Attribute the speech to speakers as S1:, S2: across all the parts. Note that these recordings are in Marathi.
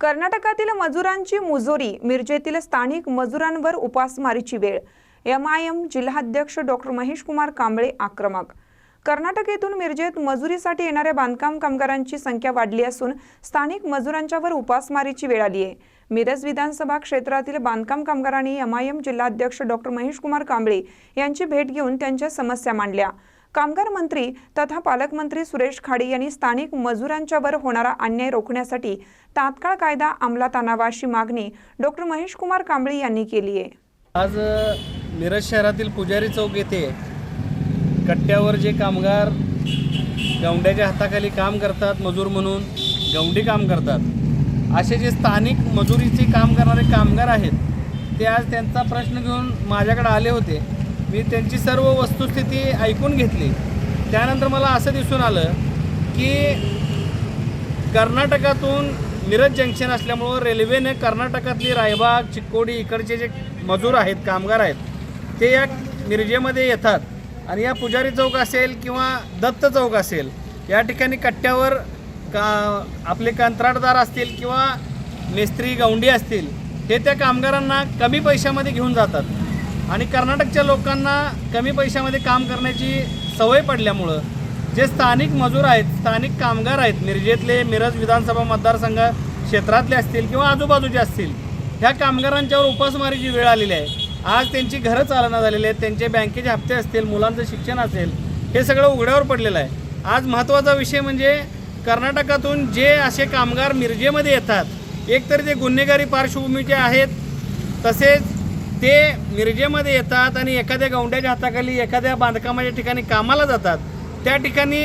S1: कर्नाटकातील मजुरांची मुजोरी मिरजेतील स्थानिक मजुरांवर उपासमारीची वेळ. एम आय एम जिल्हाध्यक्ष डॉक्टर महेश कुमार कांबळे आक्रमक. कर्नाटक येथून मिरजेत मजुरीसाठी येणाऱ्या बांधकाम कामगारांची संख्या वाढली असून स्थानिक मजुरांच्यावर उपासमारीची वेळ आली आहे. मिरज विधानसभा क्षेत्रातील बांधकाम कामगारांनी एम आय एम जिल्हाध्यक्ष डॉक्टर महेश कुमार कांबळे यांची भेट घेऊन त्यांच्या समस्या मांडल्या. कामगार मंत्री तथा पालकमंत्री सुरेश खाडे यांनी स्थानिक मजुरांच्यावर होणारा अन्याय रोखण्यासाठी तात्काळ कायदा अंमलात आणावा अशी मागणी डॉक्टर महेश कुमार कांबळे यांनी केली आहे.
S2: आज मिरज शहरातील पुजारी चौक येथे कट्ट्यावर जे कामगार गवंड्याच्या हाताखाली काम करतात मजूर म्हणून गवंडी काम करतात असे जे स्थानिक मजुरीचे काम करणारे कामगार आहेत ते आज त्यांचा प्रश्न घेऊन माझ्याकडे आले होते. मी त्यांची सर्व वस्तुस्थिती ऐकून घेतली. त्यानंतर मला असं दिसून आलं की कर्नाटकातून मिरज जंक्शन असल्यामुळं रेल्वेने कर्नाटकातली रायबाग चिक्कोडी इकडचे जे मजूर आहेत कामगार आहेत ते या मिरजेमध्ये येतात. आणि या पुजारी चौक असेल किंवा दत्त चौक असेल या ठिकाणी कट्ट्यावर का आपले कंत्राटदार असतील किंवा मेस्त्री गवंडी असतील हे त्या कामगारांना कमी पैशामध्ये घेऊन जातात. आणि कर्नाटकच्या लोकांना कमी पैशामध्ये काम करण्याची सवय पडल्यामुळं जे स्थानिक मजूर आहेत स्थानिक कामगार आहेत मिरजेतले मिरज विधानसभा मतदारसंघ क्षेत्रातले असतील किंवा आजूबाजूचे असतील ह्या कामगारांच्यावर उपासमारीची वेळ आलेली आहे. आज त्यांची घरं चालना झालेली आहेत त्यांचे बँकेचे हप्ते असतील मुलांचं शिक्षण असेल हे सगळं उघड्यावर पडलेलं आहे. आज महत्त्वाचा विषय म्हणजे कर्नाटकातून जे असे कामगार मिरजेमध्ये येतात एकतर ते गुन्हेगारी पार्श्वभूमीचे आहेत तसेच ते मिरजेमध्ये येतात आणि एखाद्या गौंड्याच्या हाताखाली एखाद्या बांधकामाच्या ठिकाणी कामाला जातात त्या ठिकाणी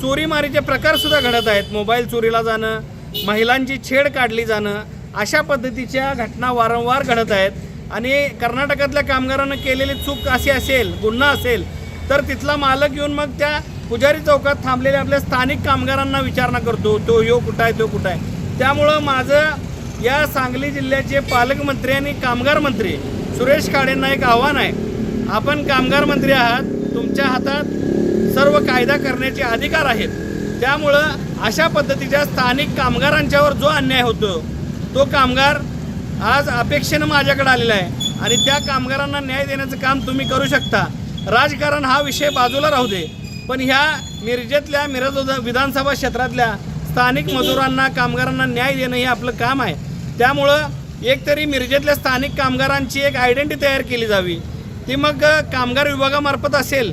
S2: चोरीमारीचे प्रकारसुद्धा घडत आहेत. मोबाईल चोरीला जाणं महिलांची छेड काढली जाणं अशा पद्धतीच्या घटना वारंवार घडत आहेत. आणि कर्नाटकातल्या कामगारानं केलेली चूक अशी असेल गुन्हा असेल तर तिथला मालक येऊन मग त्या पुजारी चौकात थांबलेल्या आपल्या स्थानिक कामगारांना विचारणा करतो तो यो कुठं आहे तो कुठं आहे. त्यामुळं माझं या सांगली जिल्ह्याचे पालकमंत्री आणि कामगार मंत्री सुरेश काळेंना एक आव्हान आहे. आपण कामगार मंत्री आहात. तुमच्या हातात सर्व कायदा करण्याचे अधिकार आहेत. त्यामुळं अशा पद्धतीच्या स्थानिक कामगारांच्यावर जो अन्याय होतो तो कामगार आज अपेक्षेनं माझ्याकडे आलेला आहे. आणि त्या कामगारांना न्याय देण्याचं काम तुम्ही करू शकता. राजकारण हा विषय बाजूला राहू दे. पण ह्या मिरजेतल्या मिरज विधानसभा क्षेत्रातल्या स्थानिक मजुरांना कामगारांना न्याय देणं हे आपलं काम आहे. त्यामुळं एकतरी मिरजेतल्या स्थानिक कामगारांची एक आयडेंटिटी तयार केली जावी. ती मग कामगार विभागामार्फत असेल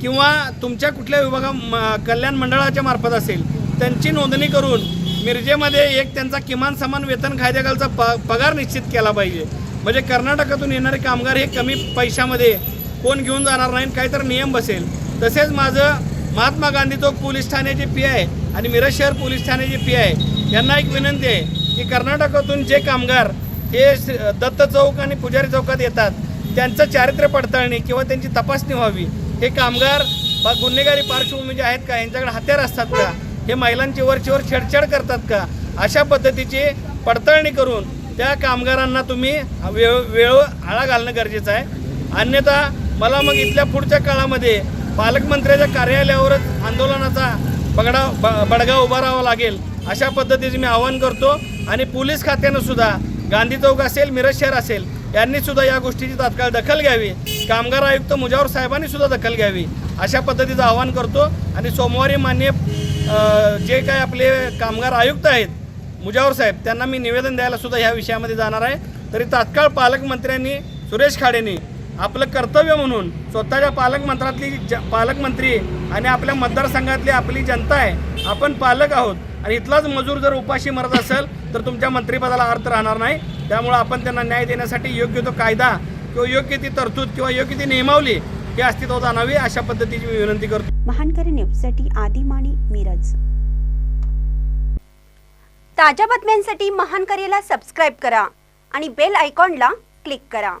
S2: किंवा तुमच्या कुठल्या विभागा म- कल्याण मंडळाच्या मार्फत असेल त्यांची नोंदणी करून मिरजेमध्ये एक त्यांचा किमान समान वेतन कायद्याखालचा प पगार निश्चित केला पाहिजे. म्हणजे कर्नाटकातून येणारे कामगार हे कमी पैशामध्ये कोण घेऊन जाणार नाही काहीतरी नियम बसेल. तसेच माझं महात्मा गांधी चौक पोलीस ठाण्याचे पी आय आणि मिरज शहर पोलीस ठाण्याचे पी आहे यांना एक विनंती आहे की कर्नाटकातून जे कामगार हे दत्त चौक आणि पुजारी चौकात येतात. त्यांचं चारित्र्य पडताळणी किंवा त्यांची तपासणी व्हावी हे कामगार बा गुन्हेगारी पार्श्वभूमीचे आहेत का? यांच्याकडे हत्यार असतात का? हे महिलांची वरचीवर छेडछाड करतात का? अशा पद्धतीची पडताळणी करून त्या कामगारांना तुम्ही वेळ वेळ आळा घालणं गरजेचं आहे. अन्यथा मला मग इथल्या पुढच्या काळामध्ये पालकमंत्र्याच्या कार्यालयावरच आंदोलनाचा बगडा ब बडगा उभा राहावा लागेल अशा पद्धतीचे मी आवाहन करतो. आणि पोलीस खात्यानं सुद्धा गांधी चौक असेल मिरज शहर असेल यांनी सुद्धा या गोष्टीची तात्काळ दखल घ्यावी. कामगार आयुक्त मुजावर साहेबांनी सुद्धा दखल घ्यावी. अशा पद्धतीचं आवाहन करतो. आणि सोमवारी मान्य जे काय आपले कामगार आयुक्त आहेत मुजावर साहेब त्यांना मी निवेदन द्यायला सुद्धा ह्या विषयामध्ये जाणार आहे. तरी तात्काळ पालकमंत्र्यांनी सुरेश खाडेंनी आपलं कर्तव्य म्हणून स्वतःच्या पालकमंत्रातली ज पालकमंत्री आणि आपल्या मतदारसंघातली आपली जनता आहे आपण पालक आहोत. आणि इथलाच मजूर जर उपाशी मरत असेल तर तुमच्या मंत्रिपदाला अर्थ राहणार नाही. त्यामुळं आपण त्यांना न्याय देण्यासाठी योग्य तो कायदा किंवा योग्य ती तरतूद किंवा योग्य ती नियमावली ही अस्तित्वात आणावी अशा पद्धतीची मी विनंती करतो.
S3: महानकरी न्यूजसाठी आदिमाणी मिरज. ताज्या बातम्यांसाठी महानकरीला सबस्क्राईब करा आणि बेल आयकॉनला क्लिक करा.